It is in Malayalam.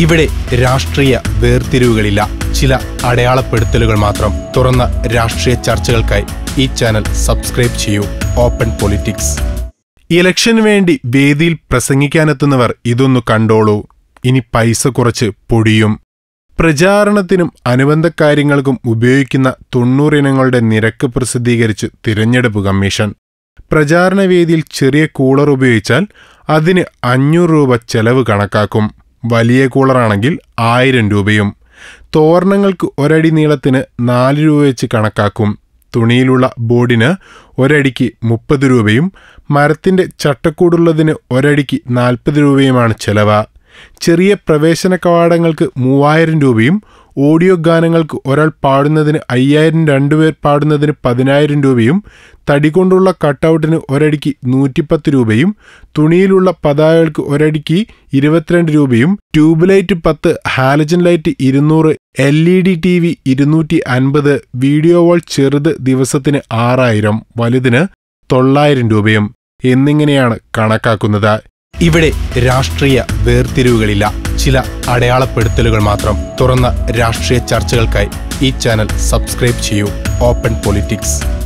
ഇവിടെ രാഷ്ട്രീയ വേർതിരിവുകളില്ല. ചില അടയാളപ്പെടുത്തലുകൾ മാത്രം. തുറന്ന രാഷ്ട്രീയ ചർച്ചകൾക്കായി ഈ ചാനൽ സബ്സ്ക്രൈബ് ചെയ്യൂ. ഓപ്പൺ പൊളിറ്റിക്സ് ഇലക്ഷന് വേണ്ടി വേദിയിൽ പ്രസംഗിക്കാനെത്തുന്നവർ ഇതൊന്നു കണ്ടോളൂ. ഇനി പൈസ കുറച്ച് പൊടിയും. പ്രചാരണത്തിനും അനുബന്ധ കാര്യങ്ങൾക്കും ഉപയോഗിക്കുന്ന തൊണ്ണൂറിനങ്ങളുടെ നിരക്ക് പ്രസിദ്ധീകരിച്ച് തിരഞ്ഞെടുപ്പ് കമ്മീഷൻ. പ്രചാരണ വേദിയിൽ ചെറിയ കൂളർ ഉപയോഗിച്ചാൽ അതിന് അഞ്ഞൂറ് രൂപ ചെലവ് കണക്കാക്കും. വലിയ കൂളറാണെങ്കിൽ ആയിരം രൂപയും. തോരണങ്ങൾക്ക് ഒരടി നീളത്തിന് നാല് രൂപ വെച്ച് കണക്കാക്കും. തുണിയിലുള്ള ബോർഡിന് ഒരടിക്ക് മുപ്പത് രൂപയും മരത്തിന്റെ ചട്ടക്കൂടുള്ളതിന് ഒരടിക്ക് നാൽപ്പത് രൂപയുമാണ് ചെലവ്. ചെറിയ പ്രവേശന കവാടങ്ങൾക്ക് മൂവായിരം രൂപയും ഓഡിയോ ഗാനങ്ങൾക്ക് ഒരാൾ പാടുന്നതിന് അയ്യായിരം രണ്ടുപേർ പാടുന്നതിന് പതിനായിരം രൂപയും തടി കൊണ്ടുള്ള കട്ടൗട്ടിന് ഒരടിക്ക് നൂറ്റിപ്പത്ത് രൂപയും തുണിയിലുള്ള പതാകകൾക്ക് ഒരടിക്ക് ഇരുപത്തിരണ്ട് രൂപയും ട്യൂബ് ലൈറ്റ് പത്ത് ഹാലജൻ ലൈറ്റ് ഇരുന്നൂറ് L E D T V ഇരുന്നൂറ്റി അൻപത് വീഡിയോ വാൾ ചെറുത് ദിവസത്തിന് ആറായിരം വലുതിന് തൊള്ളായിരം രൂപയും. എന്നിങ്ങനെയാണ് കണക്കാക്കുന്നത്. ഇവിടെ രാഷ്ട്രീയ വേർതിരിവുകളില്ല. ചില അടയാളപ്പെടുത്തലുകൾ മാത്രം. തുറന്ന രാഷ്ട്രീയ ചർച്ചകൾക്കായി ഈ ചാനൽ സബ്സ്ക്രൈബ് ചെയ്യൂ. Open politics.